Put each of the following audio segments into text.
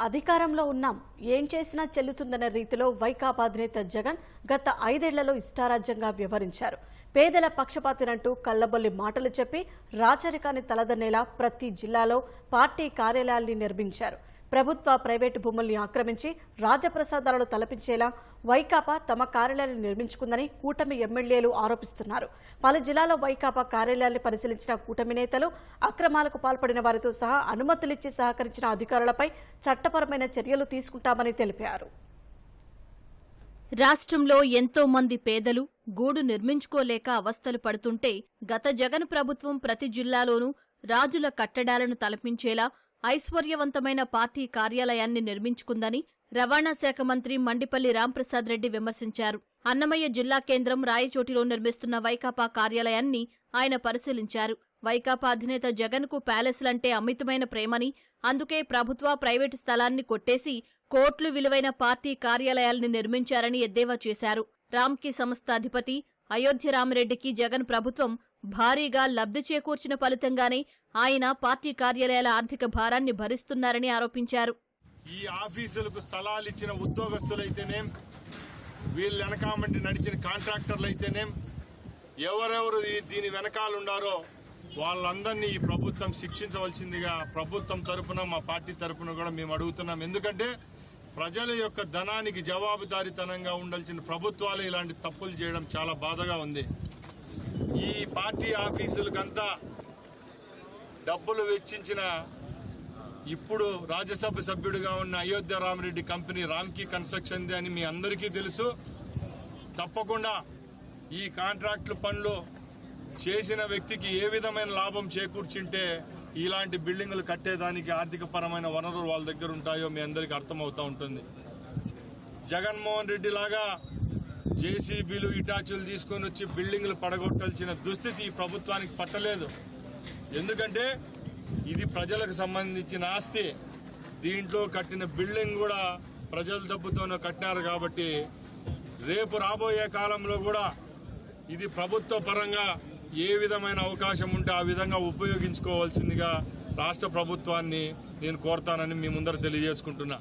అధికారంలో ఉన్నాం. ఏం చేసినా చెల్లుతుందన్న రీతిలో వైకాపా అధినేత జగన్ గత ఐదేళ్ళలో ఇష్టారాజ్యంగా వ్యవహరించారు. పేదల పక్షపాతినంటూ కల్లబొల్లి మాటలు చెప్పి రాచరికాన్ని తలదన్నేలా ప్రతి జిల్లాలో పార్టీ కార్యాలయాల్ని నిర్మించారు. ప్రభుత్వ ప్రైవేటు భూముల్ని ఆక్రమించి రాజప్రసాదాలను తలపించేలా వైకాపా తమ కార్యాలయాన్ని నిర్మించుకుందని కూటమి ఎమ్మెల్యేలు ఆరోపిస్తున్నారు. పలు జిల్లాలో వైకాపా కార్యాలయాన్ని పరిశీలించిన కూటమి నేతలు అక్రమాలకు పాల్పడిన వారితో సహా అనుమతులిచ్చి సహకరించిన అధికారులపై చట్టపరమైన చర్యలు తీసుకుంటామని తెలిపారు. రాష్ట్రంలో ఎంతో మంది పేదలు గూడు నిర్మించుకోలేక అవస్థలు పడుతుంటే గత జగన్ ప్రభుత్వం ప్రతి జిల్లాలోనూ రాజుల కట్టడాలను తలపించేలా ఐశ్వర్యవంతమైన పార్టీ కార్యాలయాన్ని నిర్మించుకుందని రవాణా శాఖ మంత్రి మండిపల్లి రాంప్రసాద్ రెడ్డి విమర్శించారు. అన్నమయ్య జిల్లా కేంద్రం రాయచోటిలో నిర్మిస్తున్న వైకాపా కార్యాలయాన్ని ఆయన పరిశీలించారు. వైకాపా అధినేత జగన్కు ప్యాలెస్లంటే అమితమైన ప్రేమని అందుకే ప్రభుత్వ ప్రైవేటు స్థలాన్ని కొట్టేసి కోట్లు విలువైన పార్టీ కార్యాలయాల్ని నిర్మించారని ఎద్దేవా చేశారు. రామ్కీ సంస్థ అధిపతి అయోధ్య రామిరెడ్డికి జగన్ ప్రభుత్వం భారీగా లబ్ధి చేకూర్చిన ఫలితంగానే ఆయన పార్టీ కార్యాలయాల ఆర్థిక భారాన్ని భరిస్తున్నారని ఆరోపించారు. ఈ ఆఫీసులకు స్థలాలు ఇచ్చిన ఉద్యోగస్తులైతేనేం వీళ్ళు వెనకామంటి నడిచిన కాంట్రాక్టర్లు అయితేనేం ఎవరెవరు దీని వెనకాల వాళ్ళందరినీ ఈ ప్రభుత్వం శిక్షించవలసిందిగా ప్రభుత్వం తరపున మా పార్టీ తరపున కూడా మేము అడుగుతున్నాం. ఎందుకంటే ప్రజల యొక్క ధనానికి జవాబుదారీతనంగా ఉండాల్సిన ప్రభుత్వాలు ఇలాంటి తప్పులు చేయడం చాలా బాధగా ఉంది. ఈ పార్టీ ఆఫీసులకంతా డబ్బులు వెచ్చించిన ఇప్పుడు రాజ్యసభ సభ్యుడిగా ఉన్న అయోధ్య రామరెడ్డి కంపెనీ రామ్కీ కన్స్ట్రక్షన్ అని మీ అందరికీ తెలుసు. తప్పకుండా ఈ కాంట్రాక్టుల పనులు చేసిన వ్యక్తికి ఏ విధమైన లాభం చేకూర్చుంటే ఇలాంటి బిల్డింగులు కట్టేదానికి ఆర్థిక పరమైన వనరులు వాళ్ళ దగ్గర ఉంటాయో మీ అందరికీ అర్థమవుతూ ఉంటుంది. జగన్మోహన్ రెడ్డి లాగా జేసీబీలు ఇటాచులు తీసుకొని వచ్చి బిల్డింగ్లు పడగొట్టాల్సిన దుస్థితి ఈ ప్రభుత్వానికి పట్టలేదు. ఎందుకంటే ఇది ప్రజలకు సంబంధించిన ఆస్తి. దీంట్లో కట్టిన బిల్డింగ్ కూడా ప్రజల డబ్బుతోనే కట్టినారు కాబట్టి రేపు రాబోయే కాలంలో కూడా ఇది ప్రభుత్వ పరంగా ఏ విధమైన అవకాశం ఉంటే ఆ విధంగా ఉపయోగించుకోవాల్సిందిగా రాష్ట్ర ప్రభుత్వాన్ని నేను కోరతానని మీ ముందర తెలియజేసుకుంటున్నా.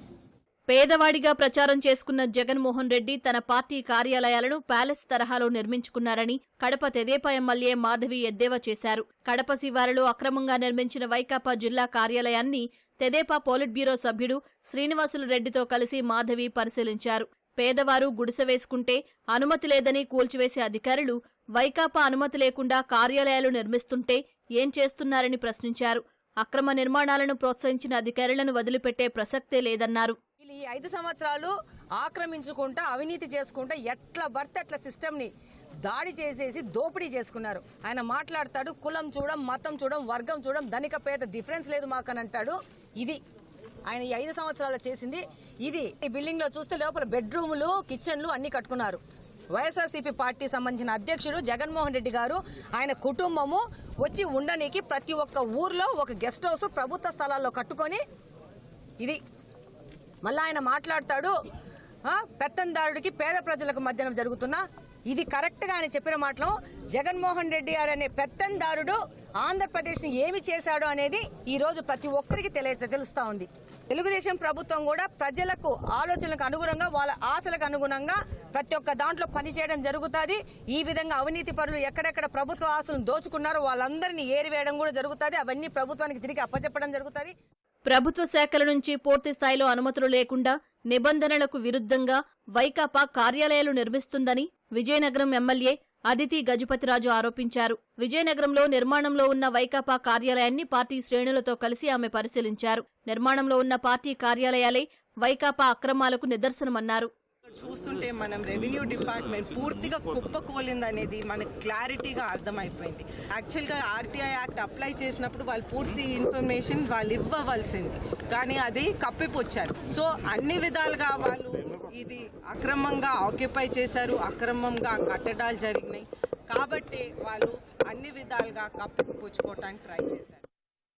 పేదవాడిగా ప్రచారం చేసుకున్న జగన్మోహన్ రెడ్డి తన పార్టీ కార్యాలయాలను ప్యాలెస్ తరహాలో నిర్మించుకున్నారని కడప తెదేపా ఎమ్మెల్యే మాధవి ఎద్దేవా చేశారు. కడప శివారులో అక్రమంగా నిర్మించిన వైకాపా జిల్లా కార్యాలయాన్ని తెదేపా పోలిట్ బ్యూరో సభ్యుడు శ్రీనివాసులు రెడ్డితో కలిసి మాధవి పరిశీలించారు. పేదవారు గుడిసె వేసుకుంటే అనుమతి లేదని కూల్చివేసే అధికారులు వైకాపా అనుమతి లేకుండా కార్యాలయాలు నిర్మిస్తుంటే ఏం చేస్తున్నారని ప్రశ్నించారు. అక్రమ నిర్మాణాలను ప్రోత్సహించిన అధికారులను వదిలిపెట్టే ప్రసక్తే లేదన్నారు. వీళ్ళు ఈ ఐదు సంవత్సరాలు ఆక్రమించుకుంటా అవినీతి చేసుకుంటా ఎట్లా భర్త అట్లా సిస్టమ్ని దాడి చేసేసి దోపిడీ చేసుకున్నారు. ఆయన మాట్లాడతాడు కులం చూడం మతం చూడం వర్గం చూడం ధనిక పేద డిఫరెన్స్ లేదు మాకు అని అంటాడు. ఇది ఆయన ఈ ఐదు సంవత్సరాలు చేసింది. ఇది ఈ బిల్డింగ్లో చూస్తే లోపల బెడ్రూములు కిచెన్లు అన్ని కట్టుకున్నారు. వైఎస్ఆర్సీపీ పార్టీ సంబంధించిన అధ్యక్షుడు జగన్మోహన్ రెడ్డి గారు ఆయన కుటుంబము వచ్చి ఉండడానికి ప్రతి ఒక్క ఊర్లో ఒక గెస్ట్ హౌస్ ప్రభుత్వ స్థలాల్లో కట్టుకొని ఇది మళ్ళా ఆయన మాట్లాడతాడు పెత్తందారుడికి పేద ప్రజలకు మధ్యన జరుగుతున్న ఇది కరెక్ట్గా ఆయన చెప్పిన మాటలు. జగన్మోహన్ రెడ్డి గారు అనే పెత్తందారుడు ఆంధ్రప్రదేశ్ని ఏమి చేశాడు అనేది ఈ రోజు ప్రతి ఒక్కరికి తెలియ తెలుస్తా ఉంది. తెలుగుదేశం ప్రభుత్వం కూడా ప్రజలకు ఆలోచనలకు అనుగుణంగా వాళ్ళ ఆశలకు అనుగుణంగా ప్రతి ఒక్క దాంట్లో పనిచేయడం జరుగుతుంది. ఈ విధంగా అవినీతి పరులు ఎక్కడెక్కడ ప్రభుత్వ ఆశలను దోచుకున్నారో వాళ్ళందరినీ ఏరివేయడం కూడా జరుగుతుంది. అవన్నీ ప్రభుత్వానికి తిరిగి అప్పచెప్పడం జరుగుతుంది. ప్రభుత్వ శాఖల నుంచి పూర్తి స్థాయిలో అనుమతులు లేకుండా నిబంధనలకు విరుద్ధంగా వైకాపా కార్యాలయాలు నిర్మిస్తుందని విజయనగరం ఎమ్మెల్యే అదితి గజపతిరాజు ఆరోపించారు. విజయనగరంలో నిర్మాణంలో ఉన్న వైకాపా కార్యాలయాన్ని పార్టీ శ్రేణులతో కలిసి ఆమె పరిశీలించారు. నిర్మాణంలో ఉన్న పార్టీ కార్యాలయాలే వైకాపా అక్రమాలకు నిదర్శనమన్నారు. చూస్తుంటే మనం రెవెన్యూ డిపార్ట్మెంట్ పూర్తిగా కుప్పకూలింది అనేది మనకు క్లారిటీగా అర్థమైపోయింది. యాక్చువల్గా ఆర్టీఐ యాక్ట్ అప్లై చేసినప్పుడు వాళ్ళు పూర్తి ఇన్ఫర్మేషన్ వాళ్ళు ఇవ్వవలసింది. కానీ అది కప్పిపుచ్చారు. సో అన్ని విధాలుగా వాళ్ళు ఇది అక్రమంగా ఆక్యుపై చేశారు అక్రమంగా కట్టడాలు జరిగినాయి. కాబట్టి వాళ్ళు అన్ని విధాలుగా కప్పిపుచ్చుకోవటానికి ట్రై చేశారు.